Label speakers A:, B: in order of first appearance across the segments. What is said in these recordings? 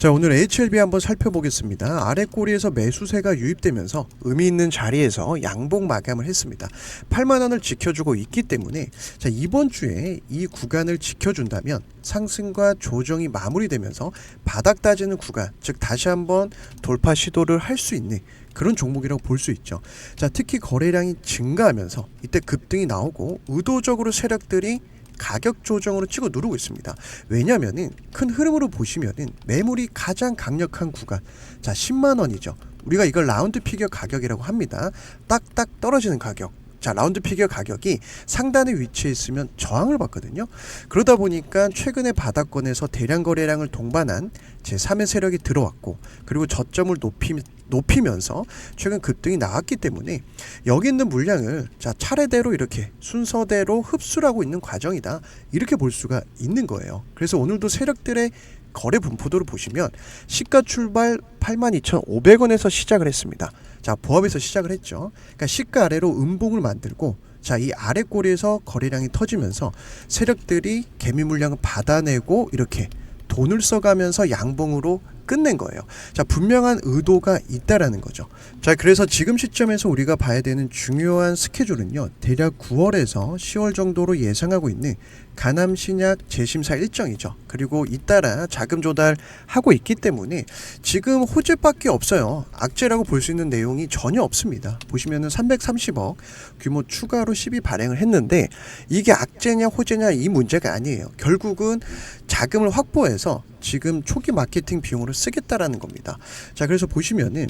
A: 자 오늘 HLB 한번 살펴보겠습니다. 아래 꼬리에서 매수세가 유입되면서 의미 있는 자리에서 양봉 마감을 했습니다. 8만 원을 지켜주고 있기 때문에 자 이번 주에 이 구간을 지켜준다면 상승과 조정이 마무리되면서 바닥 다지는 구간, 즉 다시 한번 돌파 시도를 할 수 있는 그런 종목이라고 볼 수 있죠. 자 특히 거래량이 증가하면서 이때 급등이 나오고 의도적으로 세력들이 가격 조정으로 찍어 누르고 있습니다. 왜냐면은 큰 흐름으로 보시면은 매물이 가장 강력한 구간 자 10만 원이죠. 우리가 이걸 라운드 피겨 가격이라고 합니다. 딱딱 떨어지는 가격. 자 라운드 피겨 가격이 상단에 위치해 있으면 저항을 받거든요. 그러다 보니까 최근에 바닥권에서 대량 거래량을 동반한 제3의 세력이 들어왔고 그리고 저점을 높이 높이면서 최근 급등이 나왔기 때문에 여기 있는 물량을 자 차례대로 이렇게 순서대로 흡수를 하고 있는 과정이다 이렇게 볼 수가 있는 거예요. 그래서 오늘도 세력들의 거래 분포도를 보시면 시가 출발 82,500원에서 시작을 했습니다. 자 보합에서 시작을 했죠. 그러니까 시가 아래로 음봉을 만들고 자 이 아래 꼬리에서 거래량이 터지면서 세력들이 개미 물량을 받아내고 이렇게 돈을 써가면서 양봉으로 끝낸 거예요. 자, 분명한 의도가 있다라는 거죠. 자, 그래서 지금 시점에서 우리가 봐야 되는 중요한 스케줄은요. 대략 9월에서 10월 정도로 예상하고 있는 가남 신약 재심사 일정이죠. 그리고 잇따라 자금 조달하고 있기 때문에 지금 호재밖에 없어요. 악재라고 볼 수 있는 내용이 전혀 없습니다. 보시면은 330억 규모 추가로 12 발행을 했는데 이게 악재냐 호재냐 이 문제가 아니에요. 결국은 자금을 확보해서 지금 초기 마케팅 비용으로 쓰겠다라는 겁니다. 자, 그래서 보시면은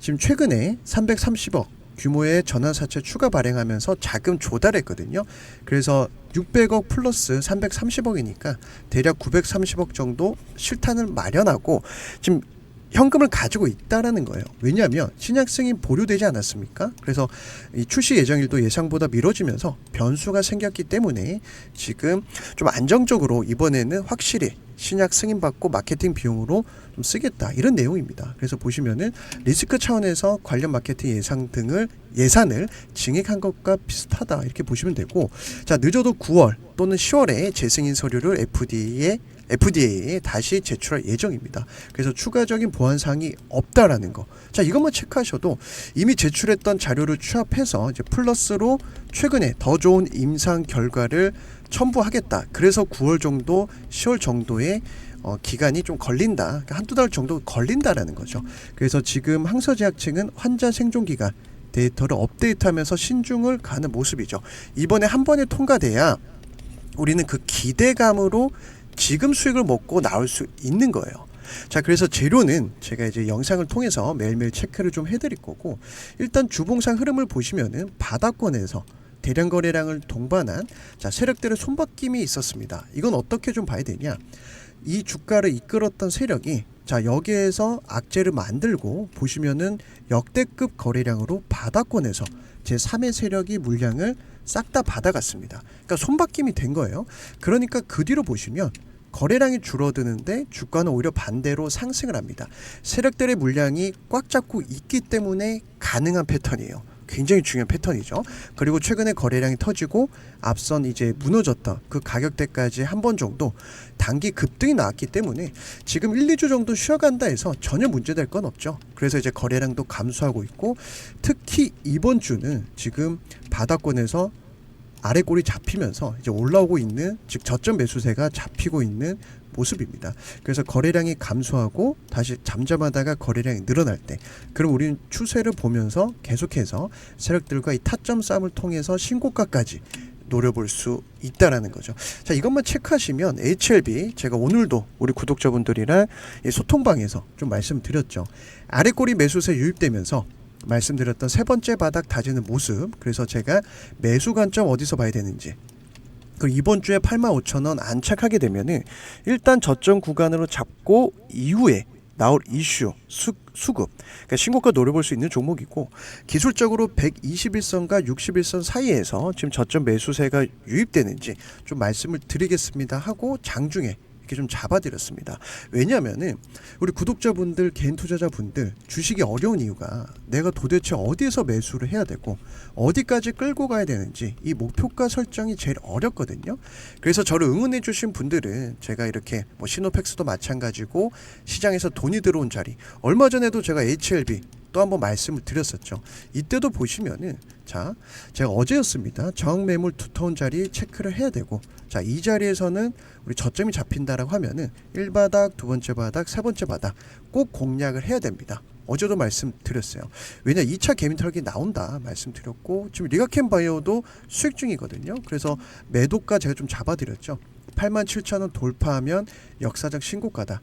A: 지금 최근에 330억 규모의 전환사채 추가 발행하면서 자금 조달했거든요. 그래서 600억 플러스 330억이니까 대략 930억 정도 실탄을 마련하고 지금 현금을 가지고 있다라는 거예요. 왜냐하면 신약 승인 보류되지 않았습니까? 그래서 이 출시 예정일도 예상보다 미뤄지면서 변수가 생겼기 때문에 지금 좀 안정적으로 이번에는 확실히 신약 승인 받고 마케팅 비용으로 좀 쓰겠다 이런 내용입니다. 그래서 보시면은 리스크 차원에서 관련 마케팅 예상 등을 예산을 증액한 것과 비슷하다 이렇게 보시면 되고 자 늦어도 9월 또는 10월에 재승인 서류를 FDA에 FDA에 다시 제출할 예정입니다. 그래서 추가적인 보안 사항이 없다라는 거. 자, 이것만 체크하셔도 이미 제출했던 자료를 취합해서 이제 플러스로 최근에 더 좋은 임상 결과를 첨부하겠다. 그래서 9월 정도, 10월 정도의 어, 기간이 좀 걸린다. 그러니까 한두 달 정도 걸린다라는 거죠. 그래서 지금 항서제약 측은 환자 생존 기간 데이터를 업데이트하면서 신중을 가는 모습이죠. 이번에 한 번에 통과돼야 우리는 그 기대감으로 지금 수익을 먹고 나올 수 있는 거예요. 자, 그래서 재료는 제가 이제 영상을 통해서 매일매일 체크를 좀 해드릴 거고, 일단 주봉상 흐름을 보시면은 바닥권에서 대량 거래량을 동반한 자 세력들의 손바뀜이 있었습니다. 이건 어떻게 좀 봐야 되냐? 이 주가를 이끌었던 세력이 자 여기에서 악재를 만들고 보시면은 역대급 거래량으로 바닥권에서 제 3의 세력이 물량을 싹 다 받아갔습니다. 그러니까 손바뀜이 된 거예요. 그러니까 그 뒤로 보시면 거래량이 줄어드는데 주가는 오히려 반대로 상승을 합니다. 세력들의 물량이 꽉 잡고 있기 때문에 가능한 패턴이에요. 굉장히 중요한 패턴이죠. 그리고 최근에 거래량이 터지고 앞선 이제 무너졌던 그 가격대까지 한 번 정도 단기 급등이 나왔기 때문에 지금 1, 2주 정도 쉬어간다 해서 전혀 문제될 건 없죠. 그래서 이제 거래량도 감소하고 있고 특히 이번 주는 지금 바닥권에서 아래 골이 잡히면서 이제 올라오고 있는 즉 저점 매수세가 잡히고 있는 모습입니다. 그래서 거래량이 감소하고 다시 잠잠하다가 거래량이 늘어날 때 그럼 우리는 추세를 보면서 계속해서 세력들과 이 타점 싸움을 통해서 신고가까지 노려볼 수 있다라는 거죠. 자 이것만 체크하시면 HLB 제가 오늘도 우리 구독자분들이랑 이 소통방에서 좀 말씀드렸죠. 아래 꼬리 매수세 유입되면서 말씀드렸던 세 번째 바닥 다지는 모습. 그래서 제가 매수 관점 어디서 봐야 되는지. 그 이번 주에 85,000원 안착하게 되면은 일단 저점 구간으로 잡고 이후에 나올 이슈 수, 수급 그러니까 신고가 노려볼 수 있는 종목이고 기술적으로 121선과 61선 사이에서 지금 저점 매수세가 유입되는지 좀 말씀을 드리겠습니다 하고 장중에 이렇게 좀 잡아드렸습니다. 왜냐하면은 우리 구독자분들, 개인 투자자분들 주식이 어려운 이유가 내가 도대체 어디에서 매수를 해야 되고 어디까지 끌고 가야 되는지 이 목표가 설정이 제일 어렵거든요. 그래서 저를 응원해 주신 분들은 제가 이렇게 뭐 시노팩스도 마찬가지고 시장에서 돈이 들어온 자리 얼마 전에도 제가 HLB 또 한번 말씀을 드렸었죠. 이때도 보시면은 자 제가 어제였습니다. 저항 매물 두터운 자리 체크를 해야 되고 자 이 자리에서는 우리 저점이 잡힌다라고 하면은 1바닥, 두 번째 바닥, 세 번째 바닥 꼭 공략을 해야 됩니다. 어제도 말씀드렸어요. 왜냐 2차 개미 털기 나온다 말씀드렸고 지금 리가켄 바이오도 수익 중이거든요. 그래서 매도가 제가 좀 잡아드렸죠. 8만 7천 원 돌파하면 역사적 신고가다.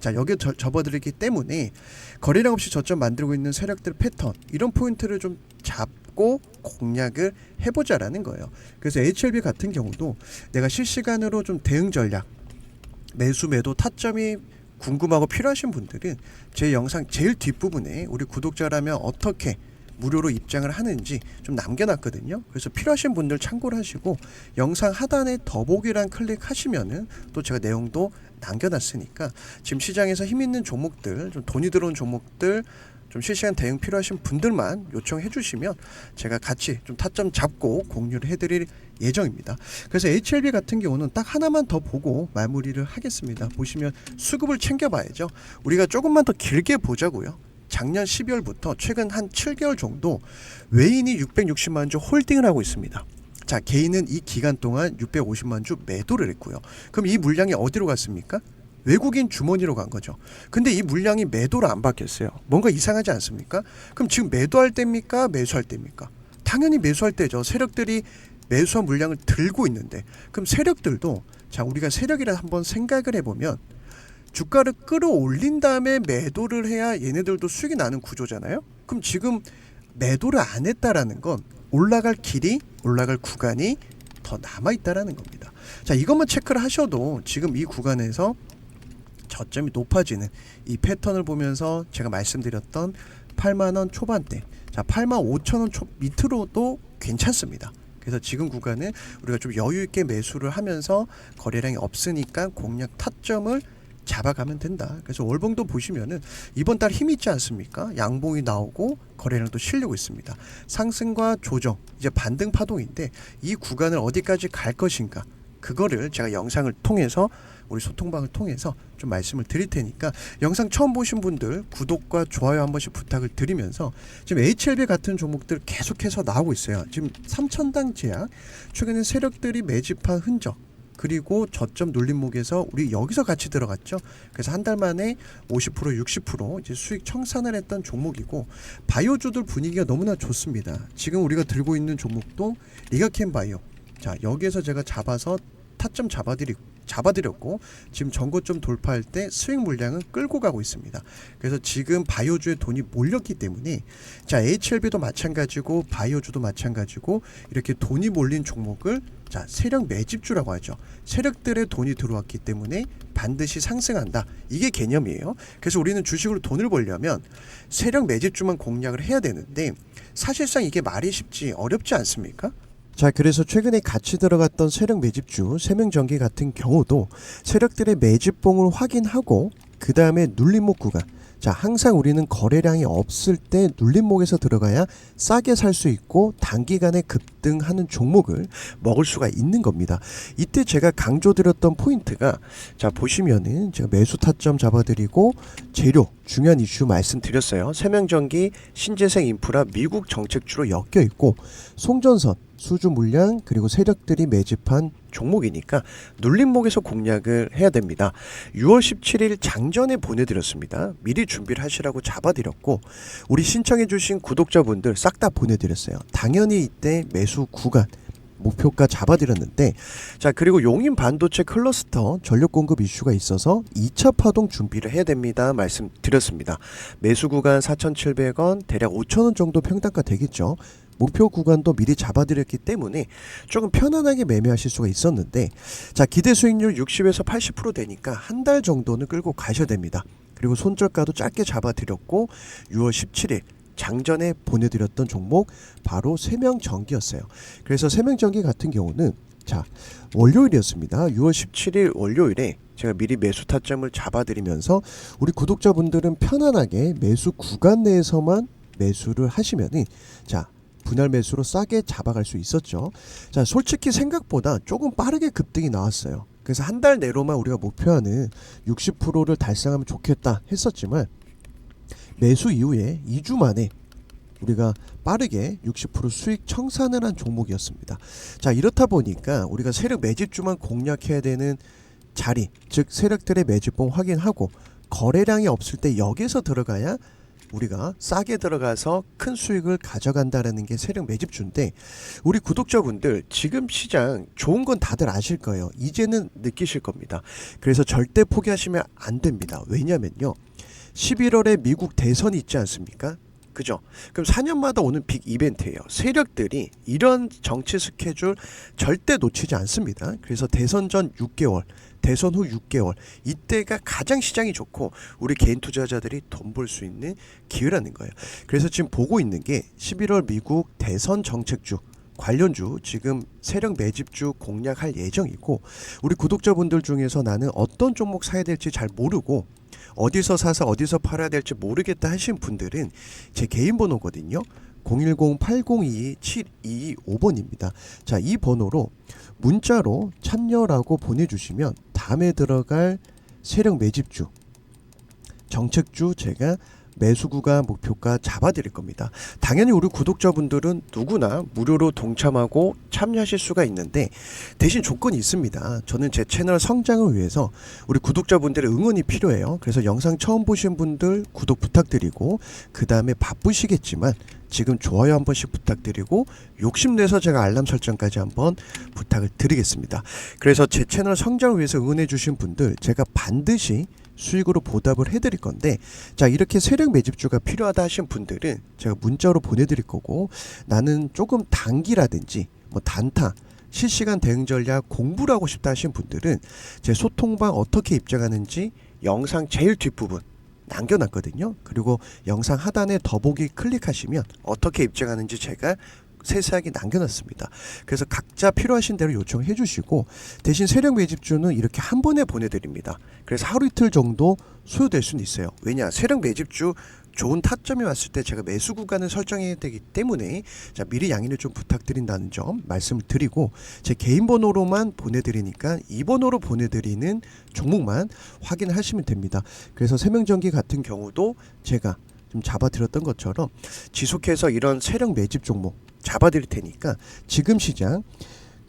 A: 자 여기에 저, 접어들기 때문에 거래량 없이 저점 만들고 있는 세력들 패턴 이런 포인트를 좀 잡고 공략을 해보자라는 거예요. 그래서 HLB 같은 경우도 내가 실시간으로 좀 대응 전략 매수 매도 타점이 궁금하고 필요하신 분들은 제 영상 제일 뒷부분에 우리 구독자라면 어떻게 무료로 입장을 하는지 좀 남겨놨거든요. 그래서 필요하신 분들 참고를 하시고 영상 하단에 더보기란 클릭하시면은 또 제가 내용도 남겨놨으니까 지금 시장에서 힘 있는 종목들, 좀 돈이 들어온 종목들 좀 실시간 대응 필요하신 분들만 요청해 주시면 제가 같이 좀 타점 잡고 공유를 해드릴 예정입니다. 그래서 HLB 같은 경우는 딱 하나만 더 보고 마무리를 하겠습니다. 보시면 수급을 챙겨봐야죠. 우리가 조금만 더 길게 보자고요. 작년 12월부터 최근 한 7개월 정도 외인이 660만 주 홀딩을 하고 있습니다. 자, 개인은 이 기간 동안 650만 주 매도를 했고요. 그럼 이 물량이 어디로 갔습니까? 외국인 주머니로 간 거죠. 근데 이 물량이 매도로 안 바뀌었어요. 뭔가 이상하지 않습니까? 그럼 지금 매도할 때입니까? 매수할 때입니까? 당연히 매수할 때죠. 세력들이 매수한 물량을 들고 있는데 그럼 세력들도 자 우리가 세력이라 한번 생각을 해보면 주가를 끌어올린 다음에 매도를 해야 얘네들도 수익이 나는 구조잖아요. 그럼 지금 매도를 안 했다라는 건 올라갈 길이 올라갈 구간이 더 남아 있다라는 겁니다. 자 이것만 체크를 하셔도 지금 이 구간에서 저점이 높아지는 이 패턴을 보면서 제가 말씀드렸던 8만 원 초반대, 자 8만 5천 원 초 밑으로도 괜찮습니다. 그래서 지금 구간은 우리가 좀 여유 있게 매수를 하면서 거래량이 없으니까 공략 타점을 잡아가면 된다. 그래서 월봉도 보시면은 이번 달 힘이 있지 않습니까? 양봉이 나오고 거래량도 실리고 있습니다. 상승과 조정 이제 반등 파동인데 이 구간을 어디까지 갈 것인가? 그거를 제가 영상을 통해서 우리 소통방을 통해서 좀 말씀을 드릴 테니까 영상 처음 보신 분들 구독과 좋아요 한 번씩 부탁을 드리면서 지금 HLB 같은 종목들 계속해서 나오고 있어요. 지금 3천당 제약 최근에 세력들이 매집한 흔적 그리고 저점 눌림목에서 우리 여기서 같이 들어갔죠. 그래서 한 달 만에 50% 60% 이제 수익 청산을 했던 종목이고 바이오주들 분위기가 너무나 좋습니다. 지금 우리가 들고 있는 종목도 리가켄 바이오. 자 여기에서 제가 잡아서 타점 잡아드리 잡아드렸고 지금 전고점 돌파할 때 수익 물량은 끌고 가고 있습니다. 그래서 지금 바이오주에 돈이 몰렸기 때문에 자 HLB도 마찬가지고 바이오주도 마찬가지고 이렇게 돈이 몰린 종목을 자 세력 매집주라고 하죠. 세력들의 돈이 들어왔기 때문에 반드시 상승한다. 이게 개념이에요. 그래서 우리는 주식으로 돈을 벌려면 세력 매집주만 공략을 해야 되는데 사실상 이게 말이 쉽지 어렵지 않습니까? 자, 그래서 최근에 같이 들어갔던 세력 매집주 세명전기 같은 경우도 세력들의 매집봉을 확인하고 그 다음에 눌림목 구간. 자, 항상 우리는 거래량이 없을 때 눌림목에서 들어가야 싸게 살 수 있고 단기간에 급등하는 종목을 먹을 수가 있는 겁니다. 이때 제가 강조드렸던 포인트가 자, 보시면은 제가 매수 타점 잡아드리고 재료 중요한 이슈 말씀드렸어요. 세명전기, 신재생 인프라, 미국 정책주로 엮여 있고 송전선 수주 물량 그리고 세력들이 매집한 종목이니까 눌림목에서 공략을 해야 됩니다. 6월 17일 장전에 보내드렸습니다. 미리 준비를 하시라고 잡아드렸고 우리 신청해주신 구독자분들 싹 다 보내드렸어요. 당연히 이때 매수 구간 목표가 잡아드렸는데 자 그리고 용인 반도체 클러스터 전력 공급 이슈가 있어서 2차 파동 준비를 해야 됩니다. 말씀드렸습니다. 매수 구간 4,700원 대략 5,000원 정도 평단가 되겠죠. 목표 구간도 미리 잡아드렸기 때문에 조금 편안하게 매매하실 수가 있었는데 자 기대 수익률 60에서 80% 되니까 한 달 정도는 끌고 가셔야 됩니다. 그리고 손절가도 짧게 잡아드렸고 6월 17일 장전에 보내드렸던 종목 바로 세명전기였어요. 그래서 세명전기 같은 경우는 자, 월요일이었습니다. 6월 17일 월요일에 제가 미리 매수 타점을 잡아드리면서 우리 구독자분들은 편안하게 매수 구간 내에서만 매수를 하시면은 자 분할 매수로 싸게 잡아갈 수 있었죠. 자, 솔직히 생각보다 조금 빠르게 급등이 나왔어요. 그래서 한 달 내로만 우리가 목표하는 60%를 달성하면 좋겠다 했었지만 매수 이후에 2주 만에 우리가 빠르게 60% 수익 청산을 한 종목이었습니다. 자, 이렇다 보니까 우리가 세력 매집주만 공략해야 되는 자리, 즉 세력들의 매집봉 확인하고 거래량이 없을 때 여기서 들어가야 우리가 싸게 들어가서 큰 수익을 가져간다라는 게 세력 매집주인데 우리 구독자분들 지금 시장 좋은 건 다들 아실 거예요. 이제는 느끼실 겁니다. 그래서 절대 포기하시면 안 됩니다. 왜냐면요. 11월에 미국 대선이 있지 않습니까? 그죠? 그럼 4년마다 오는 빅 이벤트예요. 세력들이 이런 정치 스케줄 절대 놓치지 않습니다. 그래서 대선 전 6개월, 대선 후 6개월 이때가 가장 시장이 좋고 우리 개인 투자자들이 돈 벌 수 있는 기회라는 거예요. 그래서 지금 보고 있는 게 11월 미국 대선 정책주 관련주 지금 세력 매집주 공략할 예정이고 우리 구독자분들 중에서 나는 어떤 종목 사야 될지 잘 모르고 어디서 사서 어디서 팔아야 될지 모르겠다 하신 분들은 제 개인 번호거든요. 010-8022-7225번입니다. 자, 이 번호로 문자로 참여라고 보내주시면 다음에 들어갈 세력 매집주, 정책주 제가 매수구가 목표가 잡아드릴 겁니다. 당연히 우리 구독자분들은 누구나 무료로 동참하고 참여하실 수가 있는데 대신 조건이 있습니다. 저는 제 채널 성장을 위해서 우리 구독자분들의 응원이 필요해요. 그래서 영상 처음 보신 분들 구독 부탁드리고 그 다음에 바쁘시겠지만 지금 좋아요 한 번씩 부탁드리고 욕심내서 제가 알람 설정까지 한번 부탁을 드리겠습니다. 그래서 제 채널 성장을 위해서 응원해 주신 분들 제가 반드시 수익으로 보답을 해드릴 건데 자 이렇게 세력 매집주가 필요하다 하신 분들은 제가 문자로 보내드릴 거고 나는 조금 단기라든지 뭐 단타 실시간 대응 전략 공부를 하고 싶다 하신 분들은 제 소통방 어떻게 입장하는지 영상 제일 뒷부분 남겨놨거든요. 그리고 영상 하단에 더보기 클릭하시면 어떻게 입장하는지 제가 세세하게 남겨놨습니다. 그래서 각자 필요하신 대로 요청해 주시고 대신 세력 매집주는 이렇게 한 번에 보내드립니다. 그래서 하루 이틀 정도 소요될 수는 있어요. 왜냐 세력 매집주 좋은 타점이 왔을 때 제가 매수 구간을 설정해야 되기 때문에 자 미리 양해를 좀 부탁드린다는 점 말씀을 드리고 제 개인 번호로만 보내드리니까 이 번호로 보내드리는 종목만 확인하시면 됩니다. 그래서 세명전기 같은 경우도 제가 좀 잡아드렸던 것처럼 지속해서 이런 세력 매집 종목 잡아드릴 테니까 지금 시장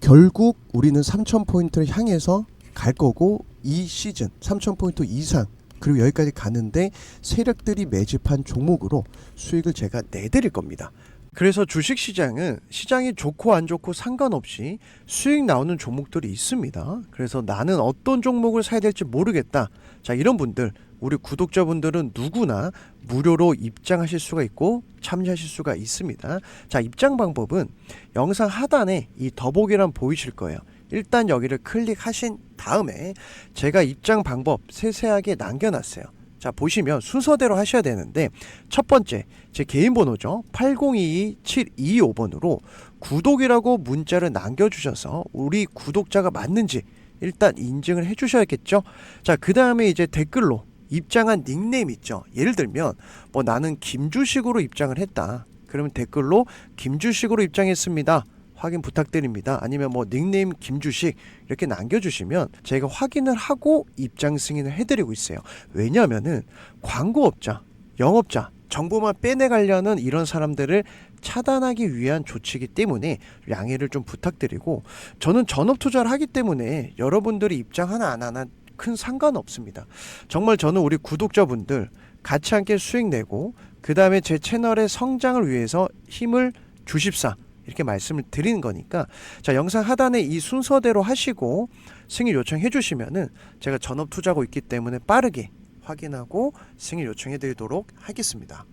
A: 결국 우리는 3,000포인트를 향해서 갈 거고 이 시즌 3,000포인트 이상 그리고 여기까지 가는데 세력들이 매집한 종목으로 수익을 제가 내드릴 겁니다. 그래서 주식 시장은 시장이 좋고 안 좋고 상관없이 수익 나오는 종목들이 있습니다. 그래서 나는 어떤 종목을 사야 될지 모르겠다. 자, 이런 분들 우리 구독자분들은 누구나 무료로 입장하실 수가 있고 참여하실 수가 있습니다. 자, 입장 방법은 영상 하단에 이 더보기란 보이실 거예요. 일단 여기를 클릭하신 다음에 제가 입장 방법 세세하게 남겨놨어요. 자, 보시면 순서대로 하셔야 되는데 첫 번째 제 개인 번호죠. 8022-725번으로 구독이라고 문자를 남겨주셔서 우리 구독자가 맞는지 일단 인증을 해주셔야겠죠. 자, 그 다음에 이제 댓글로 입장한 닉네임 있죠. 예를 들면 뭐 나는 김주식으로 입장을 했다. 그러면 댓글로 김주식으로 입장했습니다. 확인 부탁드립니다. 아니면 뭐 닉네임 김주식 이렇게 남겨주시면 저희가 확인을 하고 입장 승인을 해드리고 있어요. 왜냐하면은 광고업자, 영업자 정보만 빼내가려는 이런 사람들을 차단하기 위한 조치이기 때문에 양해를 좀 부탁드리고 저는 전업 투자를 하기 때문에 여러분들이 입장 하나 안 하나 큰 상관없습니다. 정말 저는 우리 구독자분들 같이 함께 수익 내고 그 다음에 제 채널의 성장을 위해서 힘을 주십사 이렇게 말씀을 드리는 거니까 자 영상 하단에 이 순서대로 하시고 승인 요청해 주시면은 제가 전업 투자하고 있기 때문에 빠르게 확인하고 승인 요청해 드리도록 하겠습니다.